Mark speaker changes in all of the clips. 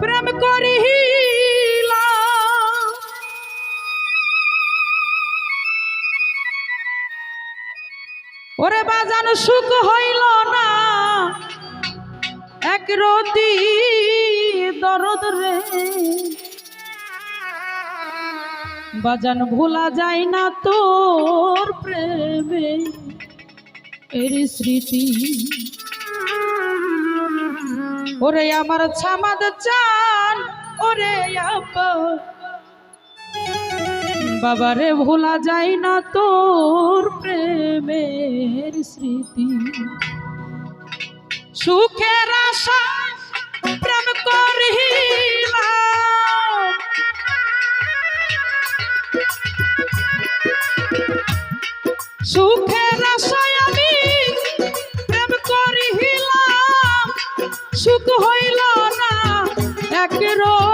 Speaker 1: প্রেম করিলা। ওরে বাজান, সুখ হইল না। এক রতি দরদ রে। বাজান, ভোলা যায় না তোর প্রেমে। এর স্মৃতি ওরে আমার ছামাদ চান, ওরে আপা বাবারে ভোলা যায় না তোর প্রেমের স্মৃতি। সুখের আশা এক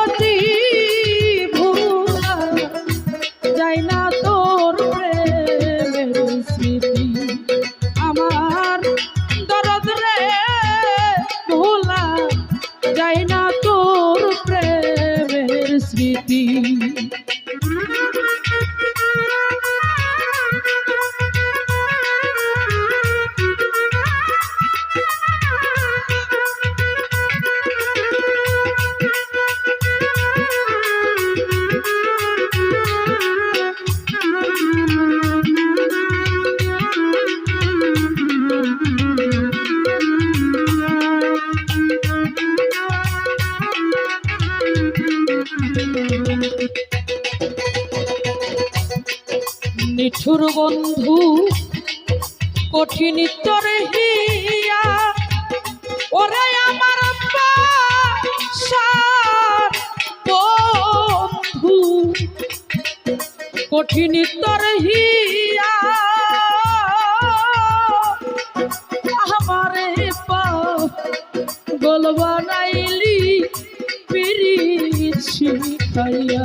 Speaker 1: কঠিন তরে হিয়া, ওরে আমার বন্ধু। কঠিন তরে হিয়া, আমারে পা গোল বানাইলি, পিরিছি খাইয়া।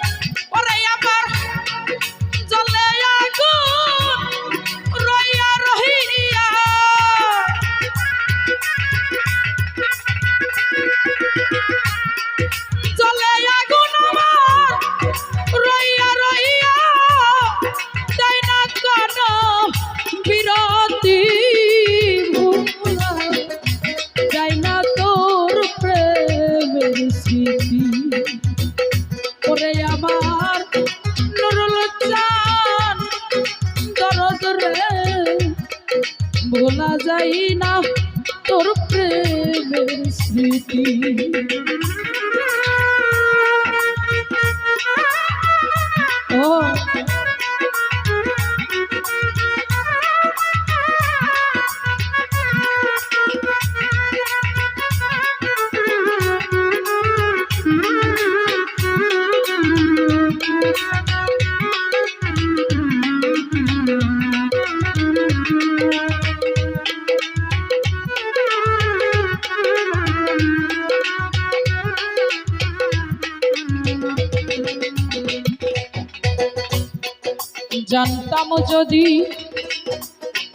Speaker 1: জানতাম যদি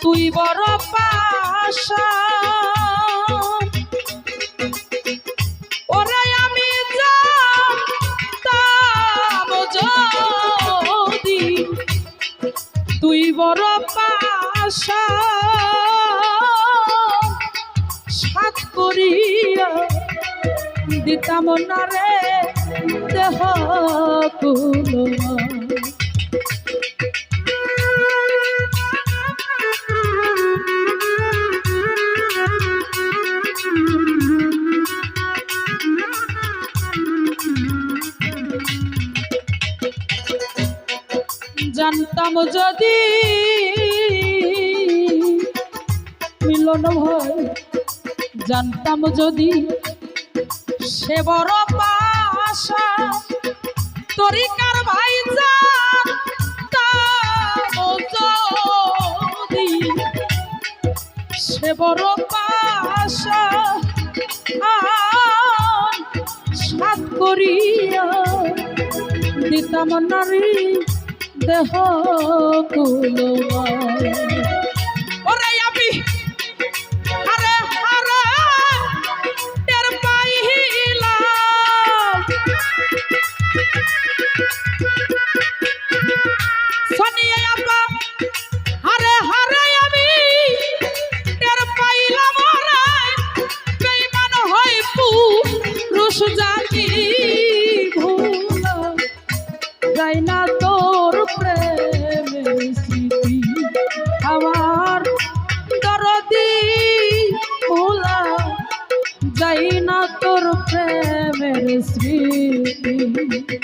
Speaker 1: তুই বড় পাশা। তুই বড় পাশা। সাত করিয়া দিতাম না রে দেহ জানতাম যদি মিলন ভয় জানতাম যদি সে বড় পাশা তরিকার ভাই যদি সে বড় পাশা সাত করিয়া দিতাম নারী দেহ কুলবায় স্মৃতি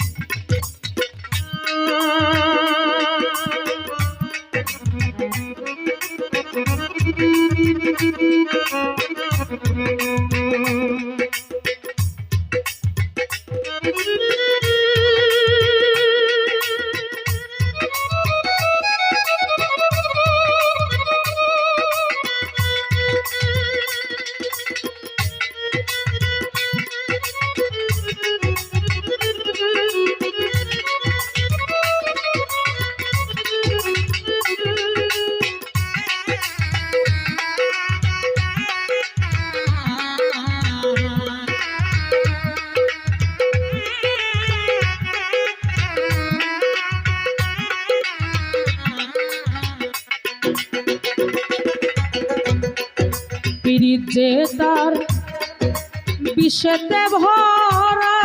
Speaker 1: বিষেতে ভরা।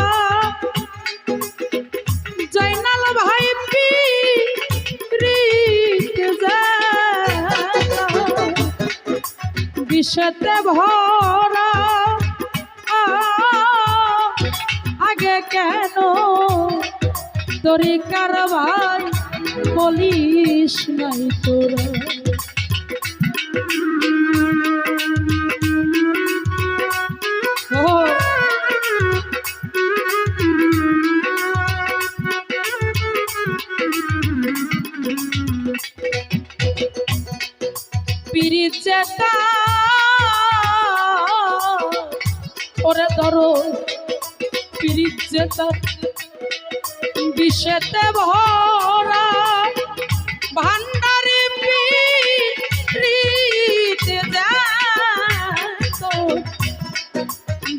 Speaker 1: জয়নাল ভাই বিষেতে ভরা। আগে কেন তরি কারবার বলিস নাই তোরা? পিরিচেটা ওরে ধরো পিরিচেটা বিষেতে ভরা ভান্ডারে পিরিতে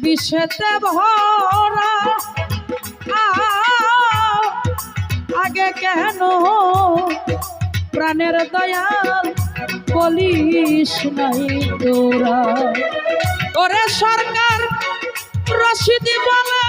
Speaker 1: বিষেতে ভরা। আগে কেন প্রাণের দয়াল বলিস নাই তোরা। ওরে সরকার রশিদি বলে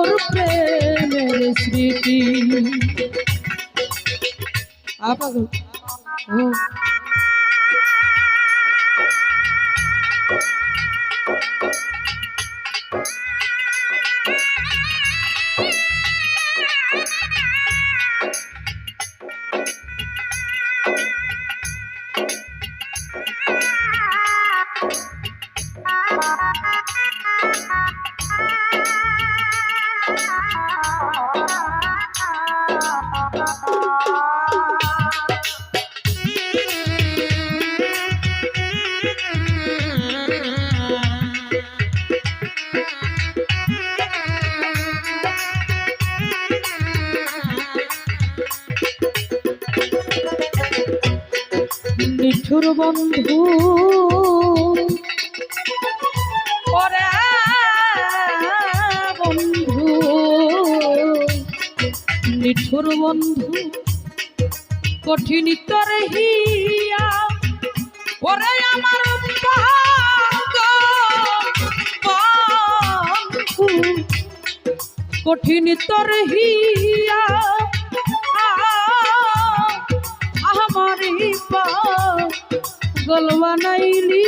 Speaker 1: তোর প্রেমের স্মৃতি। আ ও। মধুর বন্ধু বন্ধু। নিঠুর বন্ধু কঠিন তরে আমার কঠিন তরে হিয়া। আমারি পা গলবা নাইলি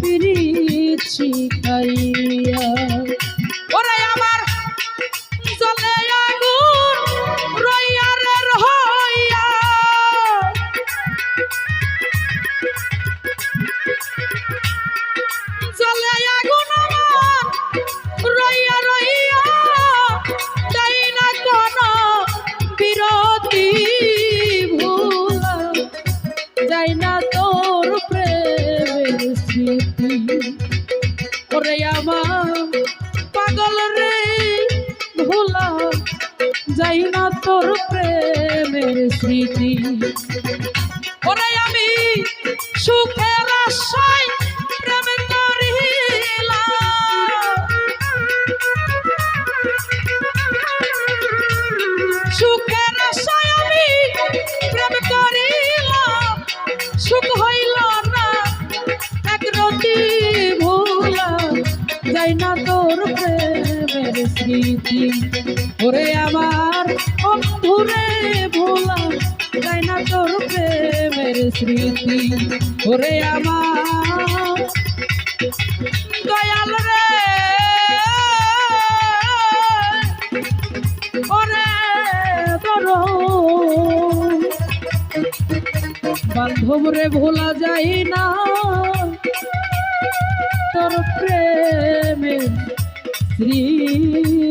Speaker 1: পিরিছি খাইয়া। স্মৃতি ওরে আমার পাগল রে, ভোলা, যাই না তোর প্রেমের স্মৃতি। ওরে আমি সুখের আশায় স্মৃতি ওরে আমার। দয়াল রে। ওরে বড়। বান্ধব রে ভোলা যায় না। তোর প্রেমের স্মৃতি